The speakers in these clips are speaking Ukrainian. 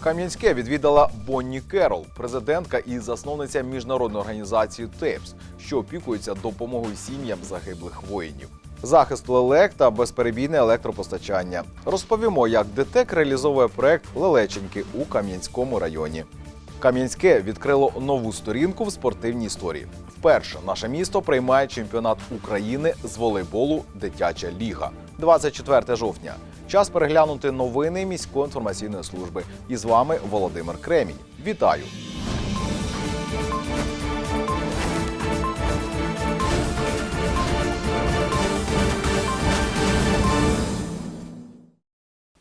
Кам'янське відвідала Бонні Керол, президентка і засновниця міжнародної організації ТЕПС, що опікується допомогою сім'ям загиблих воїнів. Захист лелек та безперебійне електропостачання. Розповімо, як ДТЕК реалізовує проект Лелеченьки у Кам'янському районі. Кам'янське відкрило нову сторінку в спортивній історії. Вперше наше місто приймає чемпіонат України з волейболу Дитяча ліга 24 жовтня. Час переглянути новини міської інформаційної служби. І з вами Володимир Кремінь. Вітаю!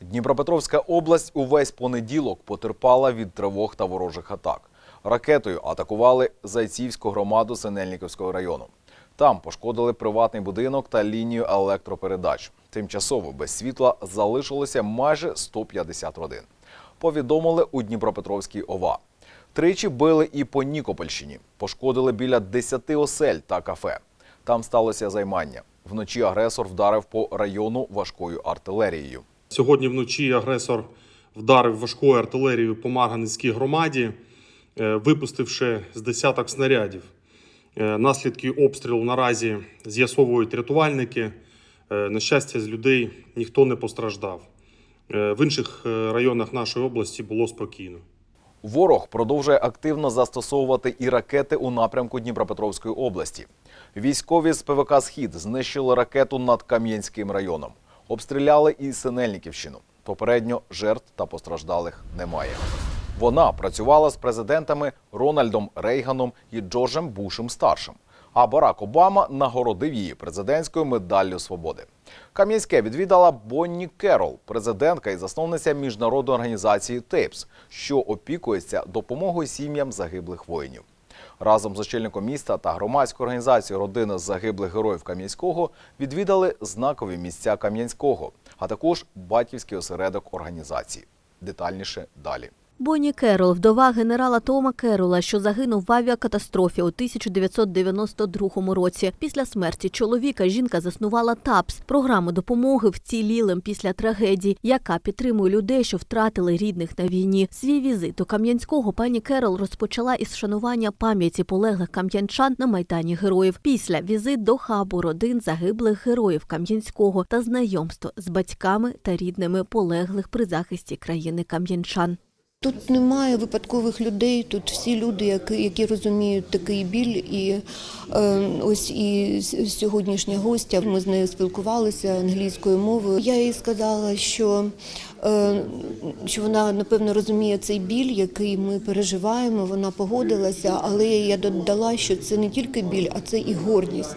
Дніпропетровська область увесь понеділок потерпала від тривог та ворожих атак. Ракетою атакували Зайцівську громаду Синельниковського району. Там пошкодили приватний будинок та лінію електропередач. Тимчасово без світла залишилося майже 150 родин. Повідомили у Дніпропетровській ОВА. Тричі били і по Нікопольщині. Пошкодили біля 10 осель та кафе. Там сталося займання. Вночі агресор вдарив по району важкою артилерією. Сьогодні вночі агресор вдарив важкою артилерією по Марганецькій громаді, е, випустивши з десяток снарядів. Е, Наслідки обстрілу наразі з'ясовують рятувальники. Е, На щастя, з людей ніхто не постраждав. Е, В інших районах нашої області було спокійно. Ворог продовжує активно застосовувати і ракети у напрямку Дніпропетровської області. Військові з ПВК Схід знищили ракету над Кам'янським районом. Обстріляли і Синельниківщину. Попередньо жертв та постраждалих немає. Вона працювала з президентами Рональдом Рейганом і Джорджем Бушем старшим. А Барак Обама нагородив її президентською медаллю свободи. Кам'янське відвідала Бонні Керол, президентка і засновниця міжнародної організації ТЕПС, що опікується допомогою сім'ям загиблих воїнів. Разом з очільником міста та громадською організацією родини загиблих героїв Кам'янського відвідали знакові місця Кам'янського, а також батьківський осередок організації. Детальніше далі. Бонні Керол, вдова генерала Тома Керола, що загинув в авіакатастрофі у 1992 році. Після смерті чоловіка жінка заснувала ТАПС – програму допомоги вцілілим після трагедій, яка підтримує людей, що втратили рідних на війні. Свій візит до Кам'янського пані Керол розпочала із шанування пам'яті полеглих кам'янчан на майдані героїв. Після візит до хабу родин загиблих героїв Кам'янського та знайомство з батьками та рідними полеглих при захисті країни кам'янчан. Тут немає випадкових людей, тут всі люди, які, які розуміють такий біль. І е, ось і сьогоднішня гостя, ми з нею спілкувалися англійською мовою. Я їй сказала, що, е, що вона напевно розуміє цей біль, який ми переживаємо. Вона погодилася, але я додала, що це не тільки біль, а це і гордість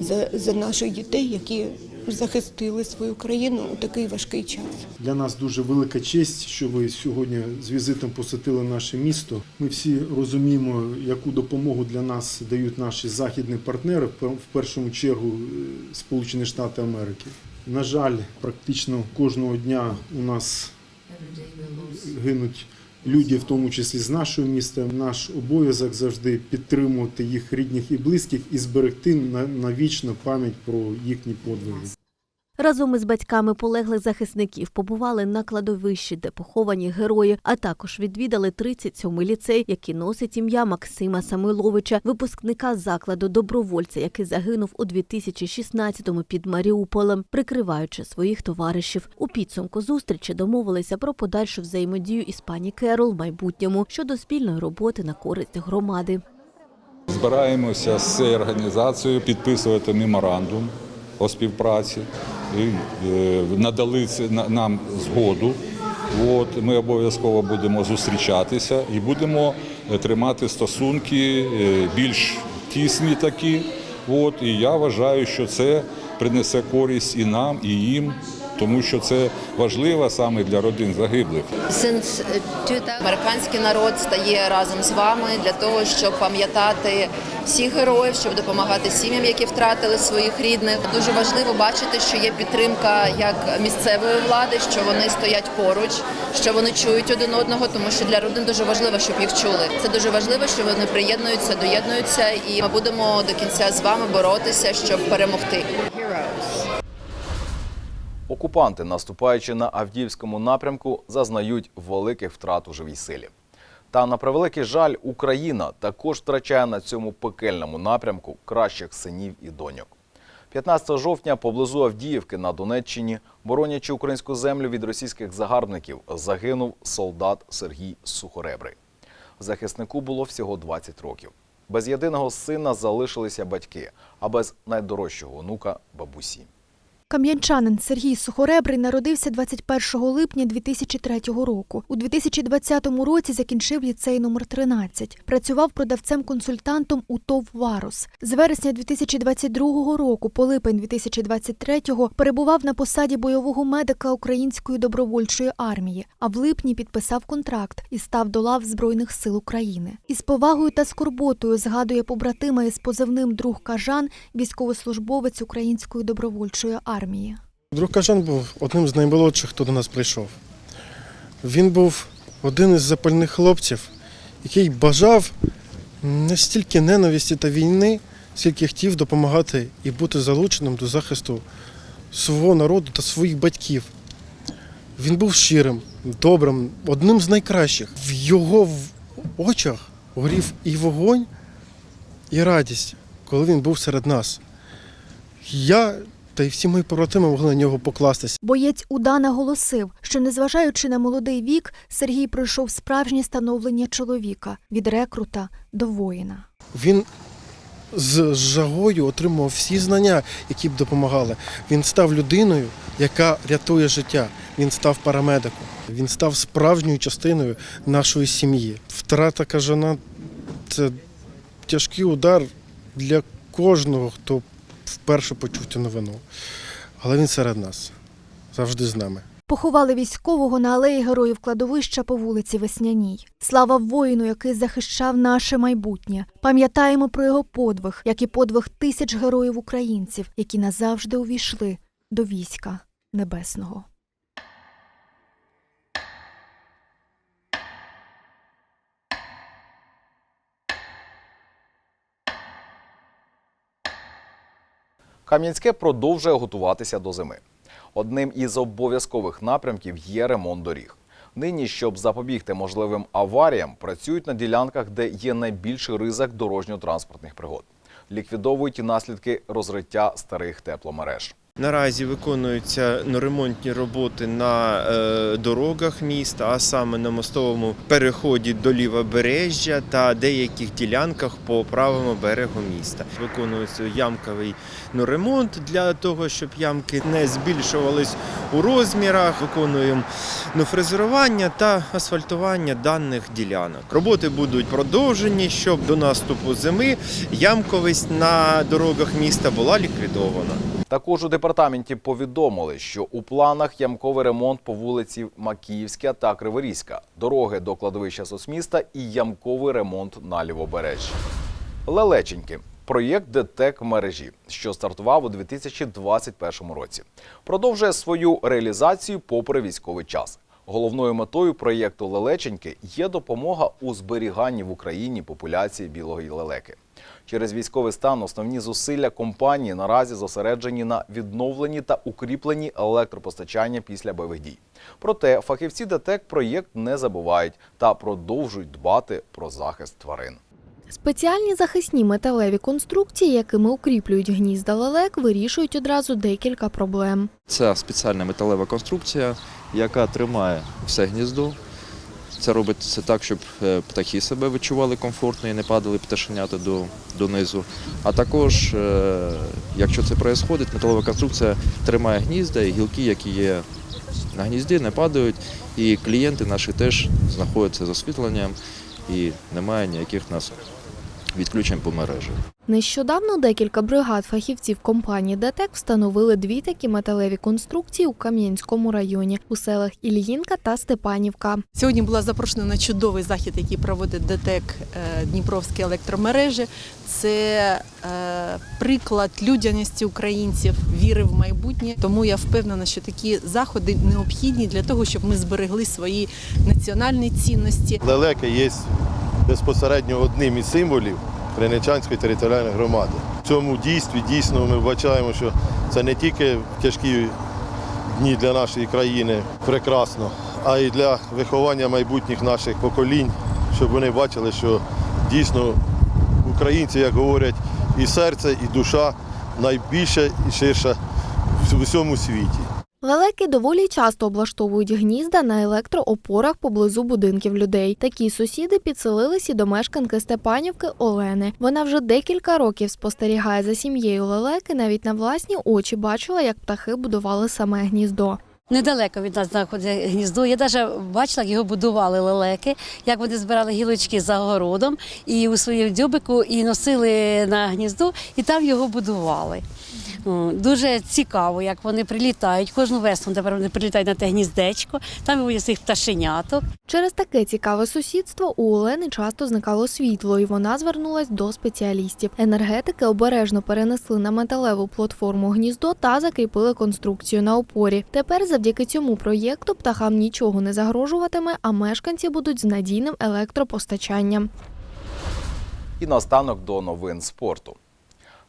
за, за наших дітей, які захистили свою країну у такий важкий час. Для нас дуже велика честь, що ви сьогодні з візитом посетили наше місто. Ми всі розуміємо, яку допомогу для нас дають наші західні партнери, в першу чергу е, Сполучені Штати Америки. На жаль, практично кожного дня у нас гинуть люди, в тому числі з нашого міста. Наш обов'язок завжди підтримувати їх рідних і близьких і зберегти на- навічно пам'ять про їхні подвиги. Разом із батьками полеглих захисників побували на кладовищі, де поховані герої, а також відвідали 37-й ліцей, який носить ім'я Максима Самойловича, випускника закладу добровольця, який загинув у 2016-му під Маріуполем, прикриваючи своїх товаришів. У підсумку зустрічі домовилися про подальшу взаємодію із пані Керол в майбутньому щодо спільної роботи на користь громади. Збираємося з цією організацією підписувати меморандум о співпраці. Е, надали нам згоду. От, ми обов'язково будемо зустрічатися і будемо е, тримати стосунки е, більш тісні такі. От, і я вважаю, що це принесе користь і нам, і їм, тому що це важливо саме для родин загиблих. 2000 Американський народ стає разом з вами для того, щоб пам'ятати всіх героїв, щоб допомагати сім'ям, які втратили своїх рідних. Дуже важливо бачити, що є підтримка як місцевої влади, що вони стоять поруч, що вони чують один одного, тому що для родин дуже важливо, щоб їх чули. Це дуже важливо, що вони приєднуються, доєднуються, і ми будемо до кінця з вами боротися, щоб перемогти. Окупанти, наступаючи на Авдіївському напрямку, зазнають великих втрат у живій силі. Та на превеликий жаль, Україна також втрачає на цьому пекельному напрямку кращих синів і доньок. 15 жовтня поблизу Авдіївки на Донеччині, боронячи українську землю від російських загарбників, загинув солдат Сергій Сухоребрий. Захиснику було всього 20 років. Без єдиного сина залишилися батьки, а без найдорожчого онука бабусі. Кам'янчанин Сергій Сухоребрий народився 21 липня 2003 року. У 2020 році закінчив ліцей номер 13. Працював продавцем-консультантом у ТОВ «Варус». З вересня 2022 року по липень 2023 перебував на посаді бойового медика Української добровольчої армії, а в липні підписав контракт і став до лав Збройних сил України. Із повагою та скорботою згадує побратима із позивним друг Кажан, військовослужбовець Української добровольчої армії. Друг Кажан був одним з наймолодших, хто до нас прийшов. Він був один із запальних хлопців, який бажав не стільки ненависті та війни, скільки хотів допомагати і бути залученим до захисту свого народу та своїх батьків. Він був щирим, добрим, одним з найкращих. В його очах горів і вогонь, і радість, коли він був серед нас. Я та й всі мої побратими могли на нього покластися. Боєць УДА наголосив, що незважаючи на молодий вік, Сергій пройшов справжнє становлення чоловіка від рекрута до воїна. Він з жагою отримував всі знання, які б допомагали. Він став людиною, яка рятує життя. Він став парамедиком. Він став справжньою частиною нашої сім'ї. Втрата кажана це тяжкий удар для кожного, хто вперше почув цю новину. Але він серед нас, завжди з нами. Поховали військового на алеї героїв кладовища по вулиці Весняній. Слава воїну, який захищав наше майбутнє. Пам'ятаємо про його подвиг, як і подвиг тисяч героїв українців, які назавжди увійшли до війська небесного. Кам'янське продовжує готуватися до зими. Одним із обов'язкових напрямків є ремонт доріг. Нині, щоб запобігти можливим аваріям, працюють на ділянках, де є найбільший ризик дорожньо-транспортних пригод. Ліквідовують і наслідки розриття старих тепломереж. Наразі виконуються ну, ремонтні роботи на е, дорогах міста, а саме на мостовому переході до лівобережжя та деяких ділянках по правому берегу міста. Виконується ямковий ну, ремонт для того, щоб ямки не збільшувались у розмірах. Виконуємо ну, фрезерування та асфальтування даних ділянок. Роботи будуть продовжені, щоб до наступу зими ямковість на дорогах міста була ліквідована. Також у департаменті повідомили, що у планах ямковий ремонт по вулиці Макіївська та Криворізька, дороги до кладовища Сосміста і ямковий ремонт на лівобережжі. Лелеченьки. Проєкт ДТЕК мережі, що стартував у 2021 році, продовжує свою реалізацію попри військовий час. Головною метою проєкту Лелеченьки є допомога у зберіганні в Україні популяції білої лелеки. Через військовий стан основні зусилля компанії наразі зосереджені на відновленні та укріпленні електропостачання після бойових дій. Проте фахівці ДТЕК проєкт не забувають та продовжують дбати про захист тварин. Спеціальні захисні металеві конструкції, якими укріплюють гнізда лелек, вирішують одразу декілька проблем. Це спеціальна металева конструкція, яка тримає все гніздо. Це робиться так, щоб е, птахи себе відчували комфортно і не падали пташенята до, донизу. А також, е, якщо це відбувається, металева конструкція тримає гнізда і гілки, які є на гнізді, не падають. І клієнти наші теж знаходяться з освітленням і немає ніяких нас відключень по мережі. Нещодавно декілька бригад фахівців компанії ДТЕК встановили дві такі металеві конструкції у Кам'янському районі у селах Ільїнка та Степанівка. Сьогодні була запрошена на чудовий захід, який проводить ДТЕК е, Дніпровські електромережі. Це е, приклад людяності українців, віри в майбутнє. Тому я впевнена, що такі заходи необхідні для того, щоб ми зберегли свої національні цінності. Лелека є безпосередньо одним із символів Криничанської територіальної громади. В цьому дійстві дійсно ми вбачаємо, що це не тільки тяжкі дні для нашої країни прекрасно, а й для виховання майбутніх наших поколінь, щоб вони бачили, що дійсно українці, як говорять, і серце, і душа найбільше і ширше в усьому світі. Лелеки доволі часто облаштовують гнізда на електроопорах поблизу будинків людей. Такі сусіди підселились і до мешканки Степанівки Олени. Вона вже декілька років спостерігає за сім'єю лелеки, навіть на власні очі бачила, як птахи будували саме гніздо. Недалеко від нас знаходиться гніздо. Я навіть бачила, як його будували лелеки, як вони збирали гілочки за городом і у своєму дзьобику і носили на гніздо, і там його будували. О, Дуже цікаво, як вони прилітають. Кожну весну тепер вони прилітають на те гніздечко, там виводять своїх пташеняток. Через таке цікаве сусідство у Олени часто зникало світло, і вона звернулась до спеціалістів. Енергетики обережно перенесли на металеву платформу гніздо та закріпили конструкцію на опорі. Тепер, завдяки цьому проєкту, птахам нічого не загрожуватиме, а мешканці будуть з надійним електропостачанням. І наостанок до новин спорту.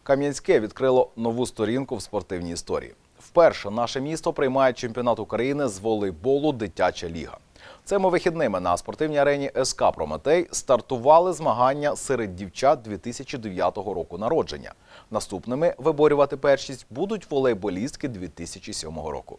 Кам'янське відкрило нову сторінку в спортивній історії. Вперше наше місто приймає чемпіонат України з волейболу Дитяча ліга. Цими вихідними на спортивній арені СК Прометей стартували змагання серед дівчат 2009 року народження. Наступними виборювати першість будуть волейболістки 2007 року.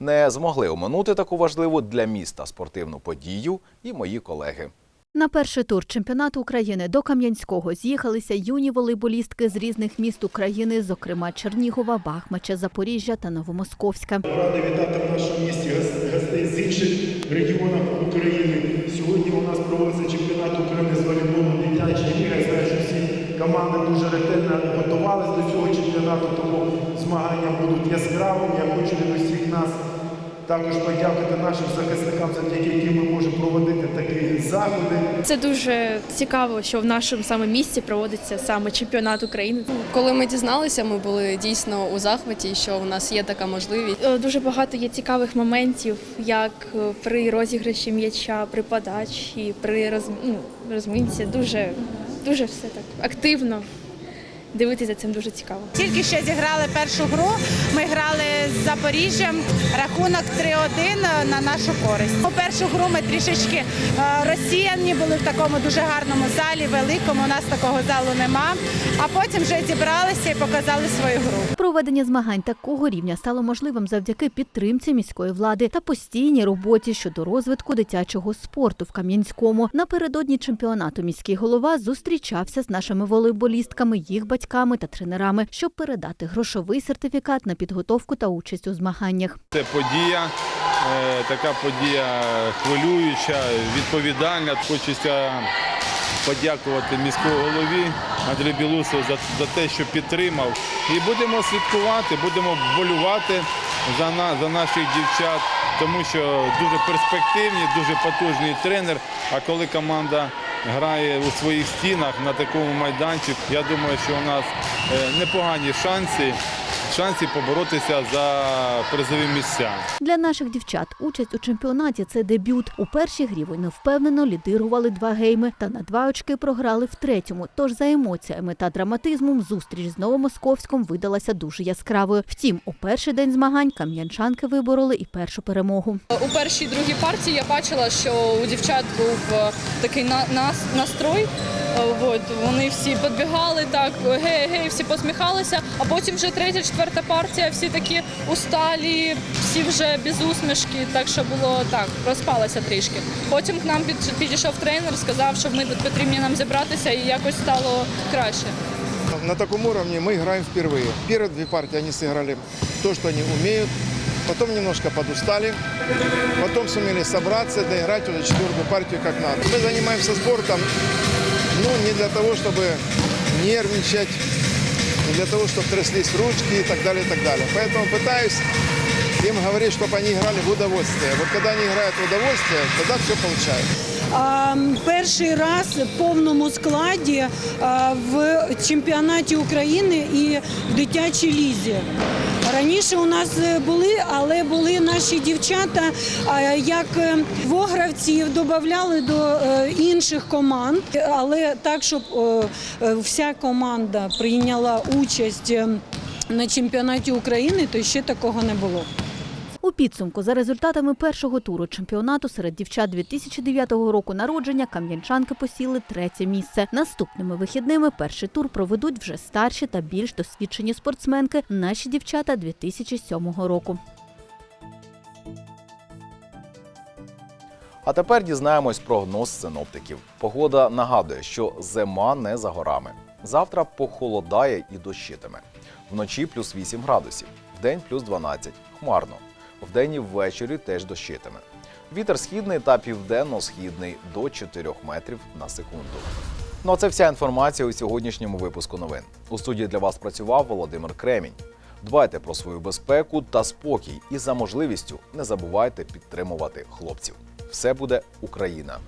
Не змогли оминути таку важливу для міста спортивну подію і мої колеги. На перший тур чемпіонату України до Кам'янського з'їхалися юні волейболістки з різних міст України, зокрема Чернігова, Бахмача, Запоріжжя та Новомосковська. Ради вітати в нашому місті гос- гостей з інших регіонів України. Сьогодні у нас проводиться чемпіонат України з волейболу дитячої ліги. Я знаю, що всі команди дуже ретельно готувалися до цього чемпіонату, тому змагання будуть яскравими. Я хочу від усіх нас також подякувати нашим захисникам, завдяки яким ми можемо проводити такі заходи. Це дуже цікаво, що в нашому саме місті проводиться саме чемпіонат України. Коли ми дізналися, ми були дійсно у захваті, що у нас є така можливість. Е, Дуже багато є цікавих моментів, як е, при розіграші м'яча, при подачі, при роз... ну. Дуже, дуже все так активно. Дивитися цим дуже цікаво. Тільки що зіграли першу гру. Ми грали з Запоріжжям. Рахунок 3-1 на нашу користь. У першу гру ми трішечки е, розсіяні були в такому дуже гарному залі, великому. У нас такого залу нема. А потім вже зібралися і показали свою гру. Проведення змагань такого рівня стало можливим завдяки підтримці міської влади та постійній роботі щодо розвитку дитячого спорту в Кам'янському. Напередодні чемпіонату міський голова зустрічався з нашими волейболістками, їх батьками та тренерами, щоб передати грошовий сертифікат на підготовку та участь у змаганнях. Це подія, е, така подія хвилююча, відповідальна. Хочеться подякувати міському голові Андрію Білусову за, за те, що підтримав. І будемо слідкувати, будемо болювати за, на, за наших дівчат, тому що дуже перспективні, дуже потужний тренер. А коли команда грає у своїх стінах на такому майданчику, я думаю, що у нас е, непогані шанси, шанси поборотися за призові місця. Для наших дівчат участь у чемпіонаті це дебют. У першій грі вони впевнено лідирували два гейми та на два очки програли в третьому. Тож за емоціями та драматизмом зустріч з Новомосковськом видалася дуже яскравою. Втім, у перший день змагань кам'янчанки вибороли і першу перемогу. У першій другій партії я бачила, що у дівчат був е, такий на, настрой. Е, От, вони всі підбігали так, гей-гей, всі посміхалися, а потім вже третя, четверта партія, всі такі усталі, всі вже без усмішки, так що було так, розпалося трішки. Потім к нам під- підійшов тренер, сказав, що ми тут потрібні нам зібратися і якось стало краще. На таком уровне мы играем впервые. Первые две партии они сыграли то, что они умеют, потом немножко подустали, потом сумели собраться, доиграть уже четвертую партию как надо. Мы занимаемся спортом, ну, не для того, чтобы нервничать, не для того, чтобы тряслись ручки и так далее, и так далее. Поэтому пытаюсь им говорить, чтобы они играли в удовольствие. Вот когда они играют в удовольствие, тогда все получается. А, перший раз в повному складі а, в чемпіонаті України і в дитячій лізі. Раніше у нас е, були, але були наші дівчата як е, вогравців, додавали до е, інших команд. Але так, щоб вся команда прийняла участь е, на чемпіонаті України, то ще такого не було. У підсумку за результатами першого туру чемпіонату серед дівчат 2009 року народження кам'янчанки посіли третє місце. Наступними вихідними перший тур проведуть вже старші та більш досвідчені спортсменки наші дівчата 2007 року. А тепер дізнаємось прогноз синоптиків. Погода нагадує, що зима не за горами. Завтра похолодає і дощитиме. Вночі плюс 8 градусів, вдень плюс 12, хмарно. Вдень і ввечері теж дощитиме. Вітер східний та південно-східний до 4 метрів на секунду. Ну а це вся інформація у сьогоднішньому випуску новин. У студії для вас працював Володимир Кремінь. Дбайте про свою безпеку та спокій, і за можливістю не забувайте підтримувати хлопців. Все буде Україна.